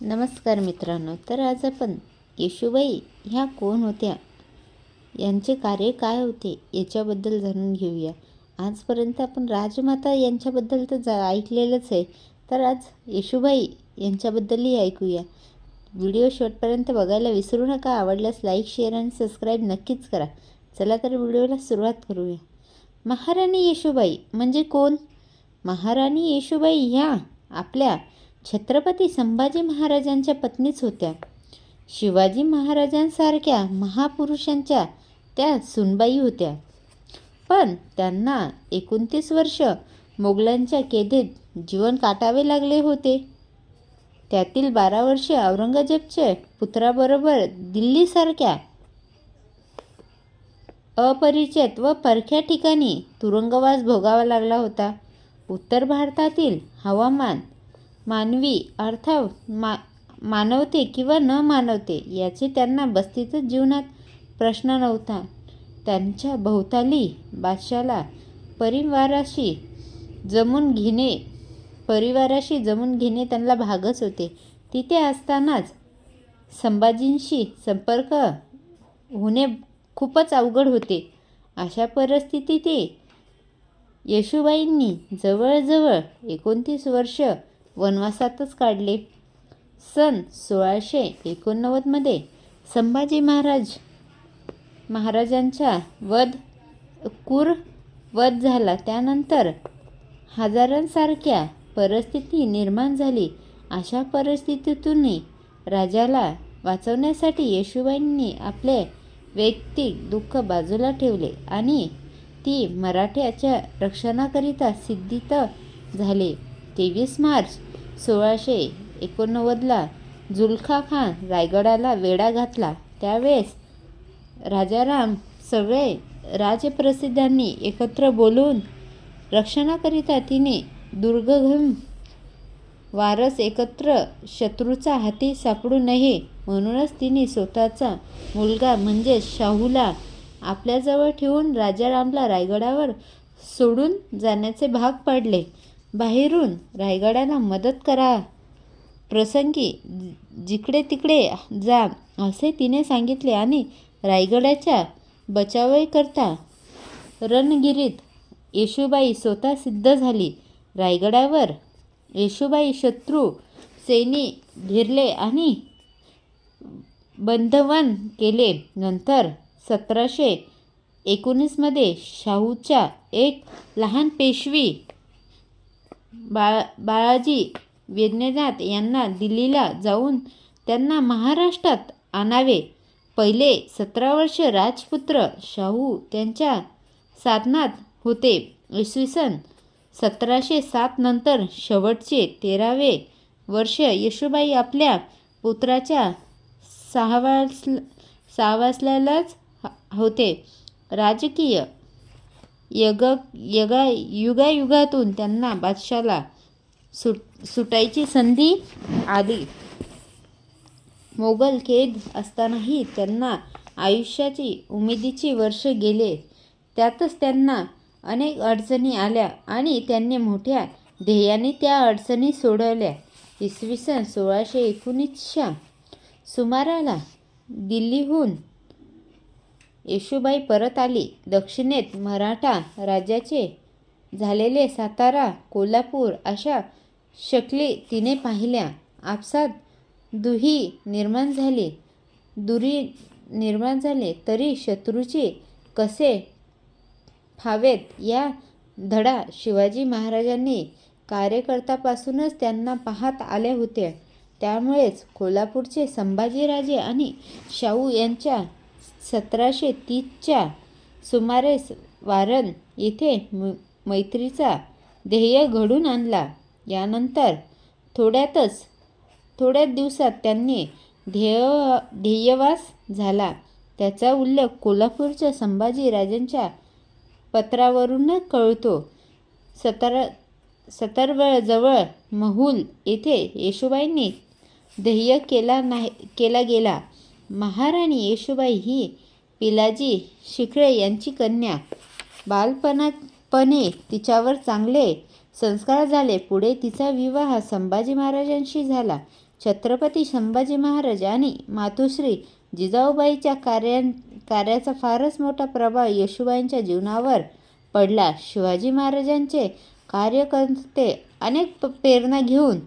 नमस्कार मित्रांनो तर आज आपण येशूबाई ह्या कोण होत्या? यांचे कार्य काय होते? याच्याबद्दल जाणून घेऊया. आजपर्यंत आपण राजमाता यांच्याबद्दल तर जा ऐकलेलंच आहे. तर आज येशूबाई यांच्याबद्दलही ऐकूया. व्हिडिओ शेवटपर्यंत बघायला विसरू नका. आवडल्यास लाईक शेअर आणि सबस्क्राईब नक्कीच करा. चला तर व्हिडिओला सुरुवात करूया. महाराणी येशुबाई म्हणजे कोण? महाराणी येशुबाई ह्या आपल्या छत्रपती संभाजी महाराजांच्या पत्नीच होत्या. शिवाजी महाराजांसारख्या महापुरुषांच्या त्या सुनबाई होत्या. पण त्यांना एकोणतीस वर्ष मोगलांच्या कैदेत जीवन काटावे लागले होते. त्यातील बारा वर्षे औरंगजेबच्या पुत्राबरोबर दिल्लीसारख्या अपरिचित व परख्या ठिकाणी तुरुंगवास भोगावा लागला होता. उत्तर भारतातील हवामान मानवी अर्थात मा मानवते किंवा न मानवते याचे त्यांना बस्तीतच जीवनात प्रश्न नव्हता. त्यांच्या भोवताली बादशाला परिवाराशी जमून घेणे परिवाराशी जमून घेणे त्यांना भागच होते. तिथे असतानाच संभाजींशी संपर्क होणे खूपच अवघड होते. अशा परिस्थितीत येशुबाईंनी येशूबाईंनी जवळजवळ एकोणतीस वर्ष वनवासातच काढले. सन सोळाशे एकोणनव्वदमध्ये संभाजी महाराज महाराजांचा वध कुर वध झाला. त्यानंतर हजारांसारख्या परिस्थिती निर्माण झाली. अशा परिस्थितीतून राजाला वाचवण्यासाठी येशूबाईंनी आपले वैयक्तिक दुःख बाजूला ठेवले आणि ती मराठ्याच्या रक्षणाकरिता सिद्धित झाले. तेवीस मार्च सोळाशे एकोणनव्वदला जुलखा खान रायगडाला वेढा घातला. त्यावेळेस राजाराम सगळे राजप्रसिद्धांनी एकत्र बोलून रक्षणाकरिता तिने दुर्गघम वारस एकत्र शत्रूचा हाती सापडू नये म्हणूनच तिने स्वतःचा मुलगा म्हणजे शाहूला आपल्याजवळ ठेवून राजारामला रायगडावर सोडून जाण्याचे भाग पाडले. बाहेरून रायगडाला मदत करा. प्रसंगी जिकडे तिकडे जा असे तिने सांगितले आणि रायगडाच्या बचावाकरता रणगिरीत येशूबाई स्वतः सिद्ध झाली. रायगडावर येशूबाई शत्रू सैनी घिरले आणि बंधवन केले. नंतर सतराशे एकोणीसमध्ये शाहूच्या एक लहान पेशवी बाळ बाळाजी वैद्यनाथ यांना दिल्लीला जाऊन त्यांना महाराष्ट्रात आणावे. पहिले सतरा वर्ष राजपुत्र शाहू त्यांच्या साधनात होते. इसवी सन सतराशे सात नंतर शेवटचे तेरावे वर्ष येशूबाई आपल्या पुत्राच्या सहावास सहावासल्यालाच होते. राजकीय यग यगा युगायुगातून त्यांना बादशाला सुट सुटायची संधी आली. मोगल कैद असतानाही त्यांना आयुष्याची उमेदीची वर्ष गेले. त्यातच त्यांना अनेक अडचणी आल्या आणि त्यांनी मोठ्या ध्येयाने त्या अडचणी सोडवल्या. इसवी सन सोळाशे एकोणीसच्या सुमाराला दिल्लीहून येशूबाई परत आली. दक्षिणेत मराठा राज्याचे झालेले सातारा कोल्हापूर अशा शकली तिने पाहिल्या. आपसात दुही निर्माण झाली. दुरी निर्माण झाले. तरी शत्रूचे कसे फावेत या धडा शिवाजी महाराजांनी कार्यकर्त्यापासूनच त्यांना पाहत आले होते त्यामुळेच कोल्हापूरचे संभाजीराजे आणि शाहू यांच्या सतराशे तीसच्या सुमारेस वारण येथे मैत्रीचा ध्येय घडून आणला. यानंतर थोड्यातच थोड्याच दिवसात त्यांनी ध्येय ध्येयवास झाला. त्याचा उल्लेख कोल्हापूरच्या संभाजीराजांच्या पत्रावरून कळतो. सतर सतरवळजवळ महूल येथे येशुबाईंनी ध्येय केला नाही केला गेला. महाराणी येशूबाई ही पिलाजी शिखळे यांची कन्या. बालपणापणे तिच्यावर चांगले संस्कार झाले. पुढे तिचा विवाह संभाजी महाराजांशी झाला. छत्रपती संभाजी महाराज आणि मातुश्री जिजाऊबाईच्या कार्या कार्याचा फारच मोठा प्रभाव येशूबाईंच्या जीवनावर पडला. शिवाजी महाराजांचे कार्यकर्ते अनेक प्रेरणा घेऊन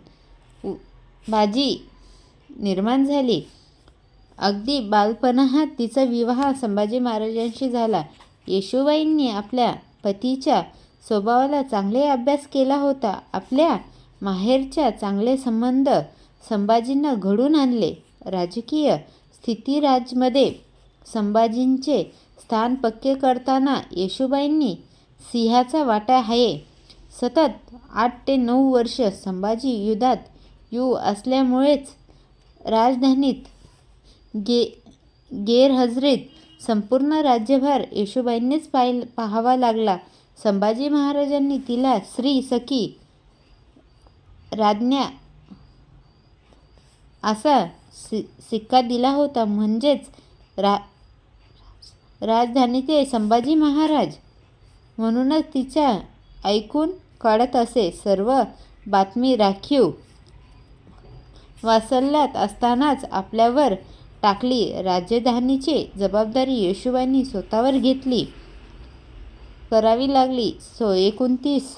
बाजी निर्माण झाली. अगदी बालपणात तिचा विवाह संभाजी महाराजांशी झाला. येशूबाईंनी आपल्या पतीच्या स्वभावाला चांगले अभ्यास केला होता. आपल्या माहेरच्या चांगले संबंध संभाजींना घडून आणले. राजकीय स्थितीराजमध्ये संभाजींचे स्थान पक्के करताना येशूबाईंनी सिंहाचा वाटा आहे. सतत आठ ते नऊ वर्ष संभाजी युद्धात यू असल्यामुळेच राजधानीत गे गैरहजेरीत संपूर्ण राज्यभार येशूबाईंनीच पाय पाहावा लागला. संभाजी महाराजांनी तिला श्री सखी राज्ञा असा सि सिक्का दिला होता. म्हणजेच रा राजधानीचे संभाजी महाराज म्हणूनच तिच्या ऐकून कळत असे. सर्व बातमी राखीव वासल्यात असतानाच आपल्यावर टाकली. राजधानीची जबाबदारी येशूबाईंनी स्वतःवर घेतली. करावी लागली. सो एकोणतीस